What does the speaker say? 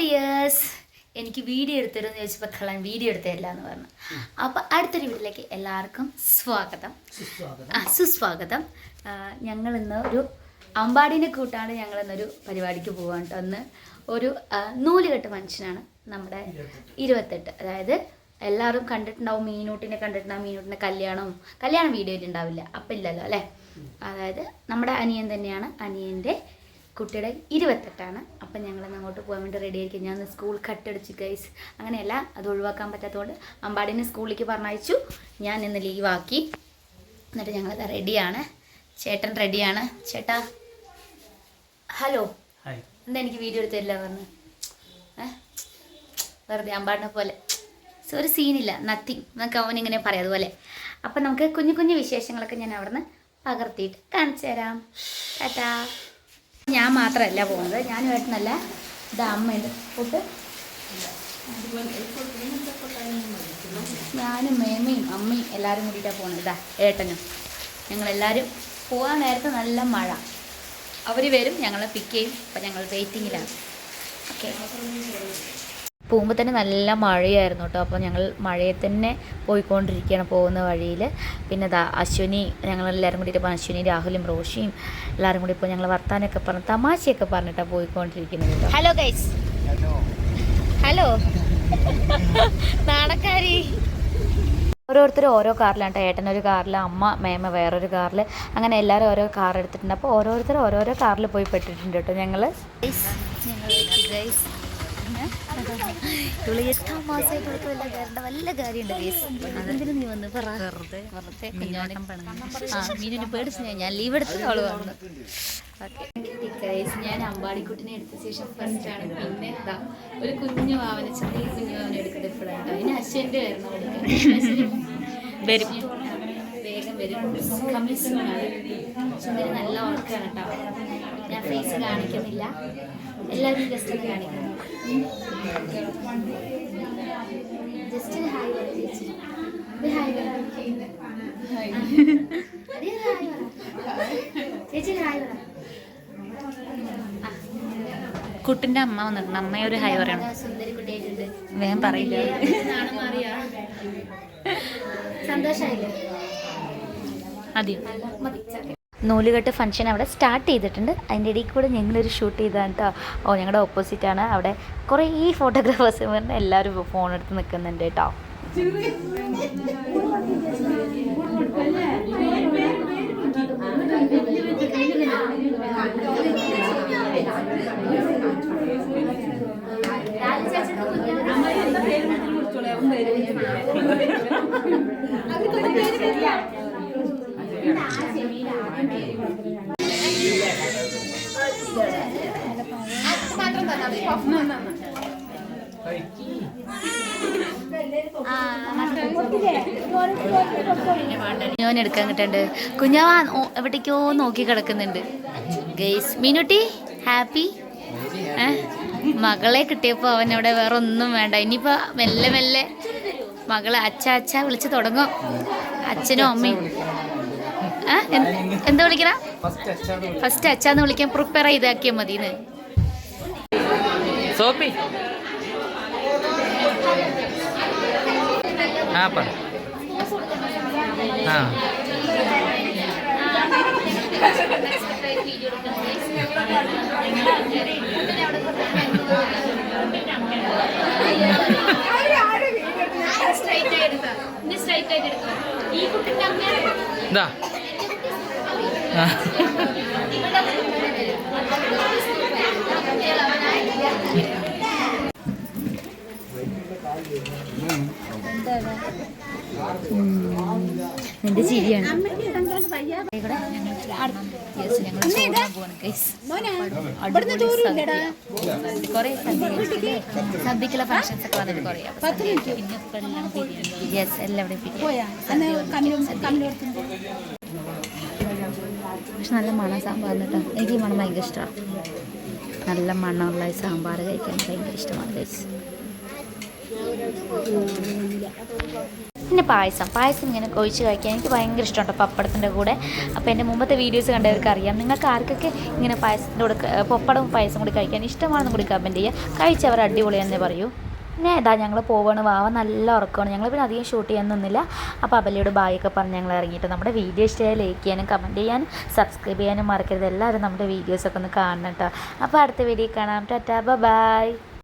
Dears എനിക്ക് video എടുത്തരുമെന്ന് ചോദിച്ചപ്പോൾ കള്ളൻ വീഡിയോ എടുത്തരില്ല എന്ന് പറഞ്ഞു. അപ്പോൾ അടുത്തൊരു വീട്ടിലേക്ക് എല്ലാവർക്കും സ്വാഗതം. ആ സുസ്വാഗതം. ഞങ്ങൾ ഇന്ന് ഒരു അമ്പാടിനെ കൂട്ടാണ് ഞങ്ങൾ ഇന്നൊരു പരിപാടിക്ക് പോകാൻ ഒന്ന് ഒരു നൂലുകെട്ട് മനുഷ്യനാണ് നമ്മുടെ ഇരുപത്തെട്ട്. അതായത് എല്ലാവരും കണ്ടിട്ടുണ്ടാവും മീനൂട്ടിനെ കണ്ടിട്ടുണ്ടാവും മീനൂട്ടിന്റെ കല്യാണവും കല്യാണം വീഡിയോയിൽ ഉണ്ടാവില്ല. അപ്പം ഇല്ലല്ലോ അല്ലേ? അതായത് നമ്മുടെ അനിയൻ തന്നെയാണ് അനിയന്റെ കുട്ടിയുടെ ഇരുപത്തെട്ടാണ്. അപ്പം ഞങ്ങൾ അങ്ങോട്ട് പോകാൻ വേണ്ടി റെഡി ആയിരിക്കും. ഞാൻ സ്കൂൾ കട്ടടിച്ചു ഗൈസ് അങ്ങനെയല്ല അത് ഒഴിവാക്കാൻ പറ്റാത്തതുകൊണ്ട് അമ്പാടിനെ സ്കൂളിലേക്ക് പറഞ്ഞയച്ചു. ഞാൻ ഇന്ന് ലീവാക്കി എന്നിട്ട് ഞങ്ങൾ റെഡിയാണ് ചേട്ടൻ റെഡിയാണ് ചേട്ടാ ഹലോ എന്താ എനിക്ക് വീഡിയോ എടുത്തില്ല പറഞ്ഞു? ഏ? വെറുതെ അമ്പാടിനെ പോലെ. സോ ഒരു സീനില്ല നത്തിങ് നമുക്ക് അവനിങ്ങനെ പറയാം അതുപോലെ. അപ്പം നമുക്ക് കുഞ്ഞു കുഞ്ഞു വിശേഷങ്ങളൊക്കെ ഞാൻ അവിടുന്ന് പകർത്തിയിട്ട് കാണിച്ചു തരാം. ടാറ്റാ. ഞാൻ മാത്രമല്ല പോകുന്നത്. ഞാനും ഏട്ടനല്ല ഇത് അമ്മയുണ്ട്. ഫുഡ് ഞാനും മേമയും അമ്മയും എല്ലാവരും കൂടിയിട്ടാണ് പോകുന്നത് ഇതാ ഏട്ടനും. ഞങ്ങളെല്ലാവരും പോകാൻ നേരത്തെ നല്ല മഴ. അവർ വരും ഞങ്ങളെ പിക്ക് ചെയ്യും. അപ്പം ഞങ്ങൾ വെയിറ്റിങ്ങിലാണ് ഓക്കെ പോകുമ്പോൾ തന്നെ നല്ല മഴയായിരുന്നു കേട്ടോ അപ്പോൾ ഞങ്ങൾ മഴയെ തന്നെ പോയിക്കൊണ്ടിരിക്കുകയാണ് പോകുന്ന വഴിയിൽ പിന്നെ ദാ അശ്വിനി ഞങ്ങളെല്ലാവരും കൂടി ഇപ്പോൾ അശ്വിനി രാഹുലും റോഷിയും എല്ലാവരും കൂടി ഇപ്പോൾ ഞങ്ങൾ വർത്താനൊക്കെ പറഞ്ഞ് തമാശയൊക്കെ പറഞ്ഞിട്ടാണ് പോയിക്കൊണ്ടിരിക്കുന്നത് കേട്ടോ ഹലോ ഗൈസ് ഹലോ നാണക്കാരി ഓരോരുത്തർ ഓരോ കാറിലാണ് കേട്ടോ ഒരു കാറിൽ അമ്മ മേമ വേറൊരു കാറിൽ അങ്ങനെ എല്ലാവരും ഓരോ കാർ എടുത്തിട്ടുണ്ട്. അപ്പോൾ ഓരോരുത്തർ ഓരോരോ കാറിൽ പോയി പെട്ടിട്ടുണ്ട് കേട്ടോ ഞങ്ങൾ ഇവൾ എട്ടാം മാസമായിട്ട് ഇവൾക്ക് വല്ല കയറേണ്ട. വല്ല കാര്യമുണ്ട് കേസ് നീ വന്ന്? പറ. വെറുതെ വെറുതെ ആ മീനിനെ പേടിച്ച് ഞാൻ ഞാൻ ലീവ് എടുത്ത് അവൾ വന്നു. ഞാൻ അമ്പാടിക്കുട്ടിനെ എടുത്ത ശേഷം ഫസ്റ്റ് ആണ്. പിന്നെ ഇതാ ഒരു കുഞ്ഞു വാവന ചെറിയ കുഞ്ഞു വാവന എടുക്കുന്നത് ഇപ്പോഴാണ്. അതിന് അശ്വന്റെ വരുന്ന വരും. വരും ചുമര് നല്ല ഉറക്കാണ് കേട്ടോ. ഞാൻ ഫേസ് കാണിക്കുന്നില്ല. എല്ലാവരും ജസ്റ്റ് കാണിക്കുന്നു. ജസ്റ്റ് ഹായ് ചേച്ചി ഹായ് ചേച്ചി ഹായ് കുട്ടിന്റെ അമ്മ വന്നിട്ടുണ്ട്. അമ്മയെ ഒരു ഹൈ പറയണം സുന്ദരി വേഗം പറയില്ല. സന്തോഷമായില്ലേ മതി. നൂലുകെട്ട് ഫംഗ്ഷൻ അവിടെ സ്റ്റാർട്ട് ചെയ്തിട്ടുണ്ട്. അതിന്റെ ഇടയിൽ കൂടെ ഞങ്ങളൊരു ഷൂട്ട് ചെയ്താണ് കേട്ടോ ഓ ഞങ്ങളുടെ ആണ്. അവിടെ കുറേ ഈ ഫോട്ടോഗ്രാഫേഴ്സ് പറഞ്ഞ് എല്ലാവരും ഫോൺ എടുത്ത് നിൽക്കുന്നുണ്ട് കേട്ടോ കുഞ്ഞോൻ എടുക്കാൻ കിട്ടണ്ട്. കുഞ്ഞാവ എവിടേക്കോ നോക്കി കിടക്കുന്നുണ്ട്. Guys Meenutty happy? മകളെ കിട്ടിയപ്പോൾ അവൻ അവിടെ വേറെ ഒന്നും വേണ്ട. ഇനിയിപ്പോൾ മെല്ലെ മെല്ലെ മകളെ അച്ഛ അച്ഛ വിളിച്ച് തുടങ്ങും. അച്ഛനും അമ്മയും. എന്ത്- എന്താ വിളിക്കണ? ഫസ്റ്റ് അച്ഛന്ന് വിളിക്കാൻ പ്രിപ്പയർ ചെയ്താക്കിയാൽ മതി സോപ്പി ആ പറ. ആ. ഇതാ ആ. നിന്റെ ചിരിയാണ് ഇവിടെ ഞങ്ങൾ yes, ഞങ്ങൾ ചോറിനാൻ പോവാണ് guys. അടിപൊളി ചിരിയാണ്. കുറേ? സദ്യക്കുള്ള ഫംഗ്ഷൻസ് ഒക്കെ വന്നിട്ട് കൊറേ. പിന്നെ ഇപ്പൊ പക്ഷെ നല്ല മണം സാമ്പാറിന് കേട്ടോ എനിക്ക് ഈ മണം ഭയങ്കര ഇഷ്ടമാണ് നല്ല മണമുള്ള സാമ്പാർ കഴിക്കാൻ ഭയങ്കര ഇഷ്ടമാണ് പിന്നെ പായസം. പായസം ഇങ്ങനെ കൊഴിച്ച് കഴിക്കാൻ എനിക്ക് ഭയങ്കര ഇഷ്ടമുണ്ട് പപ്പടത്തിന്റെ കൂടെ. അപ്പോൾ എന്റെ മുമ്പത്തെ വീഡിയോസ് കണ്ടവർക്ക് അറിയാം. നിങ്ങൾക്ക് ആർക്കൊക്കെ ഇങ്ങനെ പായസത്തിന്റെ കൂടെ പപ്പടവും പായസം കൂടി കഴിക്കാൻ ഇഷ്ടമാണെന്ന് കൂടി കമന്റ് ചെയ്യുക. കഴിച്ചവർ അടിപൊളിയാണെന്നേ പറയൂ. പിന്നെ ഇതാ ഞങ്ങൾ പോവാണ്. വാവ നല്ല ഉറക്കമാണ്. ഞങ്ങൾ പിന്നെ അധികം ഷൂട്ട് ചെയ്യാൻ നിന്നില്ല. അപ്പോൾ അബലിയോട് ബായൊക്കെ പറഞ്ഞ് ഞങ്ങൾ ഇറങ്ങിയിട്ട് നമ്മുടെ വീഡിയോ ഇഷ്ടമായി ലൈക്ക് ചെയ്യാനും കമന്റ് ചെയ്യാനും സബ്സ്ക്രൈബ് ചെയ്യാനും മറക്കരുത്. എല്ലാവരും നമ്മുടെ വീഡിയോസൊക്കെ ഒന്ന് കാണണം കേട്ടോ അപ്പോൾ അടുത്ത വീഡിയോ കാണാം. ടാറ്റാ. ബൈ